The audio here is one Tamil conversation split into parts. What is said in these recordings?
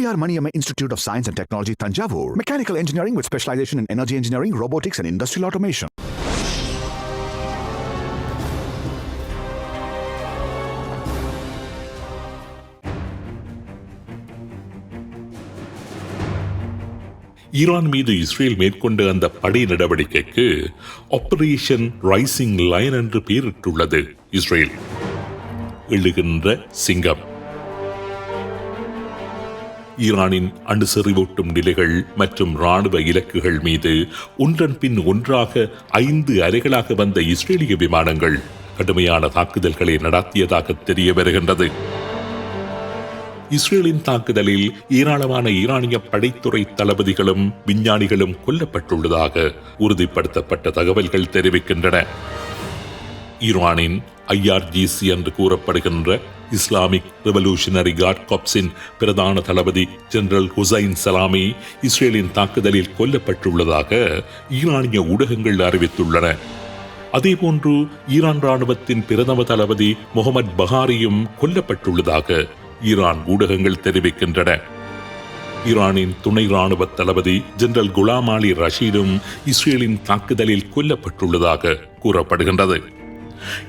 Periyar Maniam institute of science and technology Thanjavur mechanical engineering with specialisation in energy engineering robotics and industrial automation Iran மீது இஸ்ரேல் மேற்கொண்ட அந்த படை நடவடிக்கைக்கு ஆபரேஷன் ரைசிங் லைன் என்று பெயரிட்டுள்ளது இஸ்ரேல் எழுகின்ற சிங்கம் ஈரானின் அணுசெறிவூட்டும் நிலைகள் மற்றும் ராணுவ இலக்குகள் மீது ஒன்றன் பின் ஒன்றாக ஐந்து அறைகளாக வந்த இஸ்ரேலிய விமானங்கள் கடுமையான தாக்குதல்களை நடத்தியதாக தெரிய வருகின்றது. இஸ்ரேலின் தாக்குதலில் ஏராளமான ஈரானிய படைத்துறை தளபதிகளும் விஞ்ஞானிகளும் கொல்லப்பட்டுள்ளதாக உறுதிப்படுத்தப்பட்ட தகவல்கள் தெரிவிக்கின்றன. ஈரானின் ஐஆர்ஜிசி என்று கூறப்படுகின்ற இஸ்லாமிக் ரெவல்யூஷனரி கார்ட் காப்ஸின் பிரதான தளபதி ஜெனரல் ஹுசைன் சலாமி இஸ்ரேலின் தாக்குதலில் கொல்லப்பட்டுள்ளதாக ஈரானிய ஊடகங்கள் அறிவித்துள்ளன. அதேபோன்று ஈரான் ராணுவத்தின் பிரதம தளபதி முகமது பஹாரியும் கொல்லப்பட்டுள்ளதாக ஈரான் ஊடகங்கள் தெரிவிக்கின்றன. ஈரானின் துணை ராணுவ தளபதி ஜெனரல் குலாம் அலி ரஷீதும் இஸ்ரேலின் தாக்குதலில் கொல்லப்பட்டுள்ளதாக கூறப்படுகின்றது.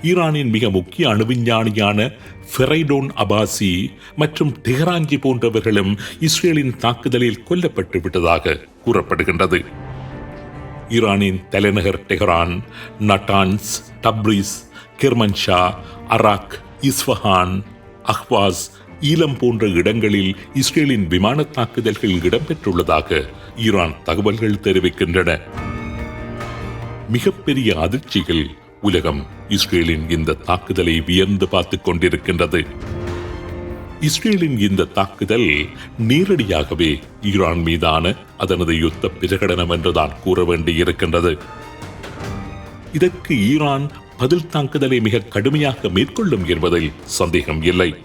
ஈரானின் மிக முக்கிய அணுவிஞ்ஞானியான ஃபெரைடோன் அபாசி மற்றும் டெஹராஞ்சி போன்றவர்களும் இஸ்ரேலின் தாக்குதலில் கொல்லப்பட்டு விட்டதாக கூறப்படுகின்றது. ஈரானின் தலைநகர் டெஹரான் நட்டான்ஸ் டப்ரிஸ் கிர்மன்ஷா அராக் இஸ்வஹான் அஹ்வாஸ் ஈலம் போன்ற இடங்களில் இஸ்ரேலின் விமான தாக்குதல்கள் இடம்பெற்றுள்ளதாக ஈரான் தகவல்கள் தெரிவிக்கின்றன. மிகப்பெரிய அதிர்ச்சிகள் உலகம் இஸ்ரேலின் இந்த தாக்குதலை வியந்து பார்த்துக் கொண்டிருக்கின்றது. இஸ்ரேலின் இந்த தாக்குதல் நேரடியாகவே ஈரான் மீதான அதனது யுத்த பிரகடனம் என்றுதான் கூற வேண்டியிருக்கின்றது. இதற்கு ஈரான் பதில் தாக்குதலை மிக கடுமையாக மேற்கொள்ளும் என்பதில் சந்தேகம் இல்லை.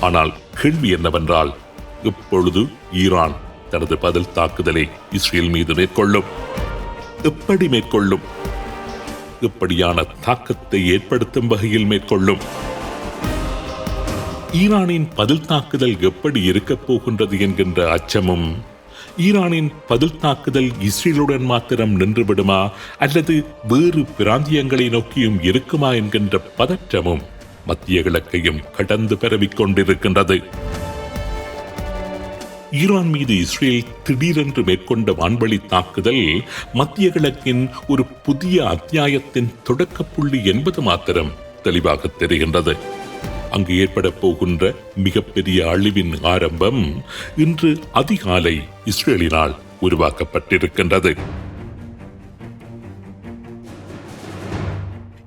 ஆனால் கேள்வி என்னவென்றால் இப்பொழுது ஈரான் தனது பதில் தாக்குதலை இஸ்ரேல் மீது மேற்கொள்ளும்? எப்படி மேற்கொள்ளும்? அதிகப்படியான தாக்கத்தை ஏற்படுத்தும் வகையில் மேற்கொள்ளும். ஈரானின் பதில் தாக்குதல் எப்படி இருக்கப் போகின்றது என்கின்ற அச்சமும் ஈரானின் பதில் தாக்குதல் இஸ்ரேலுடன் மாத்திரம் நின்றுவிடுமா அல்லது வேறு பிராந்தியங்களை நோக்கியும் இருக்குமா என்கின்ற பதற்றமும் மத்திய கிழக்கையும் கடந்து பரவிக் கொண்டிருக்கின்றது. ஈரான் மீது இஸ்ரேல் திடீரென்று மேற்கொண்ட வான்வழி தாக்குதல் மத்திய கிழக்கின் ஒரு புதிய அத்தியாயத்தின் தொடக்க புள்ளி என்பது மாத்திரம் தெளிவாக தெரிகின்றது. அங்கு ஏற்பட போகின்ற மிகப்பெரிய அழிவின் ஆரம்பம் இன்று அதிகாலை இஸ்ரேலினால் உருவாக்கப்பட்டிருக்கின்றது.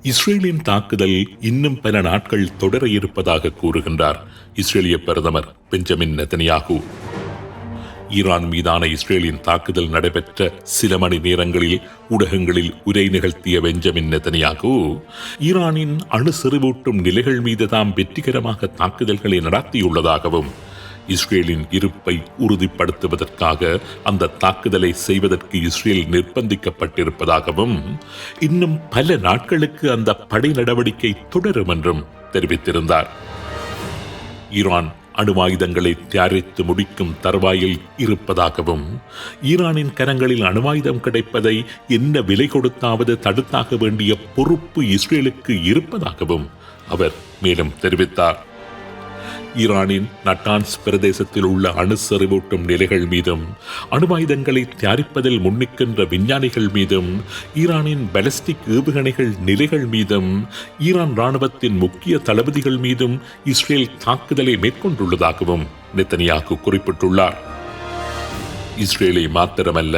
இஸ்ரேலின் தாக்குதல் இன்னும் பல நாட்கள் தொடர இருப்பதாக கூறுகின்றார் இஸ்ரேலிய பிரதமர் பெஞ்சமின் நெதனியாகு. ஈரான் மீதான இஸ்ரேலின் தாக்குதல் நடைபெற்ற சில மணி நேரங்களில் ஊடகங்களில் உரை நிகழ்த்திய பெஞ்சமின் நெத்தனியாகு ஈரானின் அணு செறிவூட்டும் நிலைகள் மீது தாம் வெற்றிகரமாக தாக்குதல்களை நடத்தியுள்ளதாகவும் இஸ்ரேலின் இருப்பை உறுதிப்படுத்துவதற்காக அந்த தாக்குதலை செய்வதற்கு இஸ்ரேல் நிர்பந்திக்கப்பட்டிருப்பதாகவும் இன்னும் பல நாட்களுக்கு அந்த படை நடவடிக்கை தொடரும் என்றும் தெரிவித்திருந்தார். ஈரான் அணுவாயுதங்களை தயாரித்து முடிக்கும் தருவாயில் இருப்பதாகவும் ஈரானின் கரங்களில் அணுவாயுதம் கிடைப்பதை என்ன விலை கொடுத்தாவது தடுத்தாக வேண்டிய பொறுப்பு இஸ்ரேலுக்கு இருப்பதாகவும் அவர் மேலும் தெரிவித்தார். ஈரானின் நட்டான்ஸ் பிரதேசத்தில் உள்ள அணுசறிவூட்டும் நிலைகள் மீதும் அணுவாயுதங்களை தயாரிப்பதில் முன்னிக்கின்ற விஞ்ஞானிகள் மீதும் ஈரானின் பலஸ்டிக் ஏவுகணைகள் நிலைகள் மீதும் ஈரான் ராணுவத்தின் முக்கிய தளபதிகள் மீதும் இஸ்ரேல் தாக்குதலை மேற்கொண்டுள்ளதாகவும் நெத்தனியாக்கு குறிப்பிட்டுள்ளார். இஸ்ரேலை மாத்திரமல்ல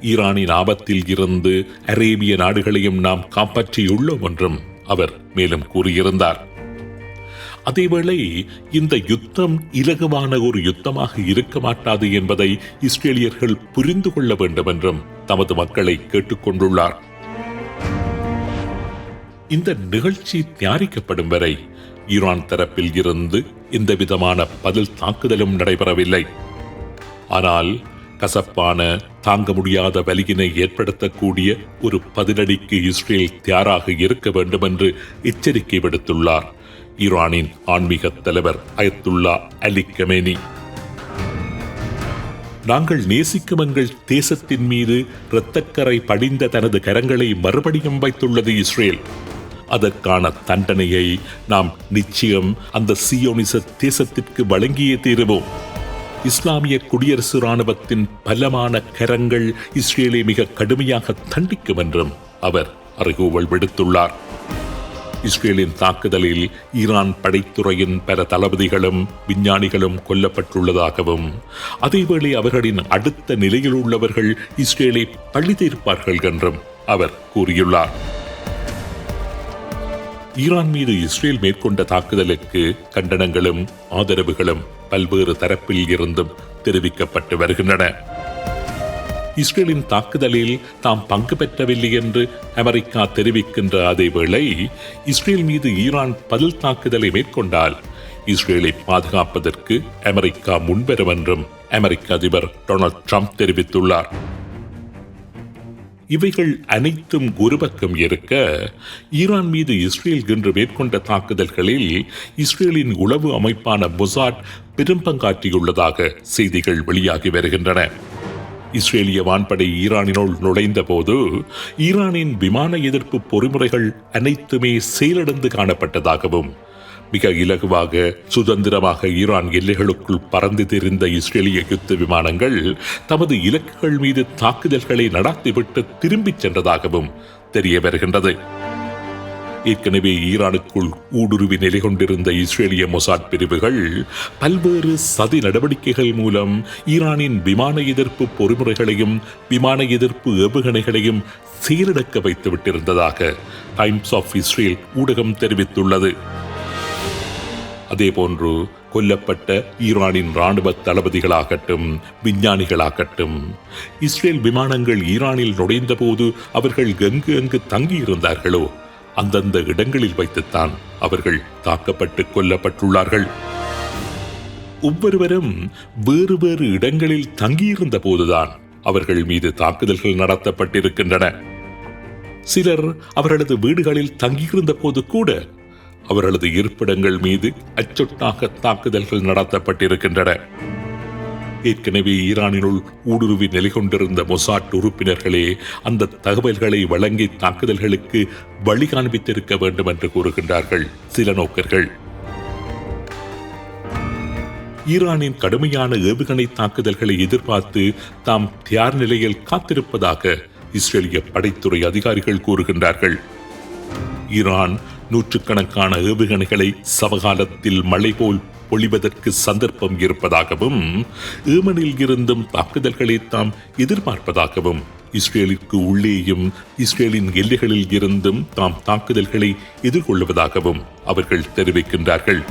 ஈரானின் ஆபத்தில் இருந்து அரேபிய நாடுகளையும் நாம் காப்பாற்றியுள்ளோம் என்றும் அவர் மேலும் கூறியிருந்தார். அதேவேளை இந்த யுத்தம் இலகுவான ஒரு யுத்தமாக இருக்க மாட்டாது என்பதை இஸ்ரேலியர்கள் புரிந்து கொள்ள வேண்டும் என்றும் தமது மக்களை கேட்டுக்கொண்டுள்ளார். இந்த நிகழ்ச்சி தயாரிக்கப்படும் வரை ஈரான் தரப்பில் இருந்து எந்த விதமான பதில் தாக்குதலும் நடைபெறவில்லை. ஆனால் கசப்பான தாங்க முடியாத வலியினை ஏற்படுத்தக்கூடிய ஒரு பதிலடிக்கு இஸ்ரேல் தயாராக இருக்க வேண்டும் என்று எச்சரிக்கை விடுத்துள்ளார். ஈரானின் ஆன்மீக தலைவர் அயத்துல்லா அலி கமேனி. நாங்கள் நேசிக்கும் எங்கள் தேசத்தின் மீது இரத்தக்கரை படிந்த தனது கரங்களை மறுபடியும் வைத்துள்ளது இஸ்ரேல். அதற்கான தண்டனையை நாம் நிச்சயம் அந்த சியோனிச தேசத்திற்கு வழங்கியே தீருவோம். இஸ்லாமிய குடியரசு ராணுவத்தின் பலமான கரங்கள் இஸ்ரேலை மிக கடுமையாக தண்டிக்கும் என்றும் அவர் அறிகூவல் விடுத்துள்ளார். இஸ்ரேலின் தாக்குதலில் ஈரான் படைத்துறையின் பல தளபதிகளும் விஞ்ஞானிகளும் கொல்லப்பட்டுள்ளதாகவும் அதேவேளை அவர்களின் அடுத்த நிலையில் உள்ளவர்கள் இஸ்ரேலை பழி தீர்ப்பார்கள் என்றும் அவர் கூறியுள்ளார். ஈரான் மீது இஸ்ரேல் மேற்கொண்ட தாக்குதலுக்கு கண்டனங்களும் ஆதரவுகளும் பல்வேறு தரப்பில் இருந்தும் தெரிவிக்கப்பட்டு வருகின்றன. இஸ்ரேலின் தாக்குதலில் தாம் பங்கு பெற்றவில்லை என்று அமெரிக்கா தெரிவிக்கின்ற அதேவேளை இஸ்ரேல் மீது ஈரான் பதில் தாக்குதலை மேற்கொண்டால் இஸ்ரேலை பாதுகாப்பதற்கு அமெரிக்கா முன்வரும் என்றும் அமெரிக்க அதிபர் டொனால்ட் ட்ரம்ப் தெரிவித்துள்ளார். இவைகள் அனைத்தும் ஒரு பக்கம் இருக்க ஈரான் மீது இஸ்ரேல் இன்று மேற்கொண்ட தாக்குதல்களில் இஸ்ரேலின் உளவு அமைப்பான மொசாட் பெரும் பங்காற்றியுள்ளதாக செய்திகள் வெளியாகி வருகின்றன. இஸ்ரேலிய வான்படை ஈரானினுள் நுழைந்த போது ஈரானின் விமான எதிர்ப்பு பொறிமுறைகள் அனைத்துமே செயலடைந்து காணப்பட்டதாகவும் மிக இலகுவாக சுதந்திரமாக ஈரான் எல்லைகளுக்குள் பறந்து தெரிந்த இஸ்ரேலிய யுத்த விமானங்கள் தமது இலக்குகள் மீது தாக்குதல்களை நடத்திவிட்டு திரும்பிச் சென்றதாகவும் தெரிய வருகின்றது. ஏற்கனவே ஈரானுக்குள் ஊடுருவி நிலை கொண்டிருந்த இஸ்ரேலிய மொசாட் பிரிவுகள் பல்வேறு சதி நடவடிக்கைகள் மூலம் ஈரானின் விமான எதிர்ப்பு பொறிமுறைகளையும் விமான எதிர்ப்பு ஏவுகணைகளையும் சீரடக்க வைத்து விட்டிருந்ததாக டைம்ஸ் ஆஃப் இஸ்ரேல் ஊடகம் தெரிவித்துள்ளது. அதேபோன்று கொல்லப்பட்ட ஈரானின் ராணுவ தளபதிகளாகட்டும் விஞ்ஞானிகளாகட்டும் இஸ்ரேல் விமானங்கள் ஈரானில் நுழைந்தபோது அவர்கள் எங்கு எங்கு தங்கியிருந்தார்களோ அந்தந்த இடங்களில் வைத்துத்தான் அவர்கள் தாக்கப்பட்டு கொல்லப்பட்டுள்ளார்கள். ஒவ்வொருவரும் வேறு வேறு இடங்களில் தங்கியிருந்த போதுதான் அவர்கள் மீது தாக்குதல்கள் நடத்தப்பட்டிருக்கின்றன. சிலர் அவர்களது வீடுகளில் தங்கியிருந்த போது கூட அவர்களது இருப்பிடங்கள் மீது அச்சொட்டாக தாக்குதல்கள் நடத்தப்பட்டிருக்கின்றன. ஏற்கனவே ஈரானினுள் ஊடுருவி நிலை கொண்டிருந்த மொசாட் உறுப்பினர்களே அந்த தகவல்களை வழங்கி தாக்குதல்களுக்கு வழி காண்பித்திருக்க வேண்டும் என்று கூறுகின்றார்கள். சில நோக்கர்கள். ஈரானின் கடுமையான ஏவுகணை தாக்குதல்களை எதிர்பார்த்து தாம் தயார் நிலையில் காத்திருப்பதாக இஸ்ரேலிய படைத்துறை அதிகாரிகள் கூறுகின்றார்கள். ஈரான் நூற்றுக்கணக்கான ஏவுகணைகளை சமகாலத்தில் மழை போல் பொழிவதற்கு சந்தர்ப்பம் இருப்பதாகவும் ஏமனில் இருந்தும் தாக்குதல்களை தாம் எதிர்பார்ப்பதாகவும் இஸ்ரேலுக்கு உள்ளேயும் இஸ்ரேலின் எல்லைகளில் இருந்தும் தாம் தாக்குதல்களை எதிர்கொள்வதாகவும் அவர்கள் தெரிவிக்கின்றார்கள்.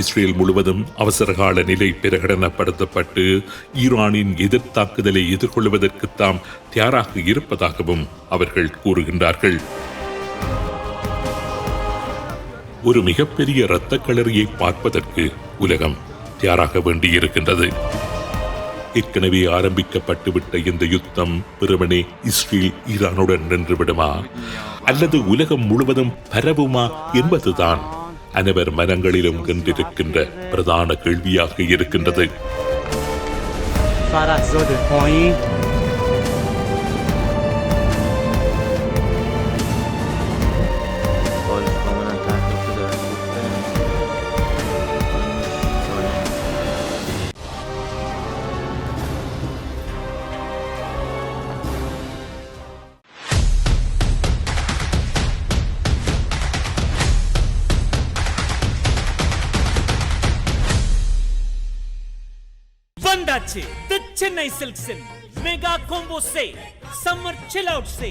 இஸ்ரேல் முழுவதும் அவசரகால நிலை பிரகடனப்படுத்தப்பட்டு ஈரானின் எதிர்த்தாக்குதலை எதிர்கொள்வதற்கு தாம் தயாராக இருப்பதாகவும் அவர்கள் கூறுகின்றார்கள். ஒரு மிகப்பெரிய இரத்த களரியை பார்ப்பதற்கு உலகம் தயாராக வேண்டியிருக்கின்றது. ஏற்கனவே ஆரம்பிக்கப்பட்டுவிட்ட இந்த யுத்தம் வெறுமனே இஸ்ரேல் ஈரானுடன் நின்று விடுமா அல்லது உலகம் முழுவதும் பரவுமா என்பதுதான் அனைவர் மனங்களிலும் கண்டிருக்கின்ற பிரதான கேள்வியாக இருக்கின்றது. मंदाचे the Chennai silk silk mega combo से समर चिल आउट से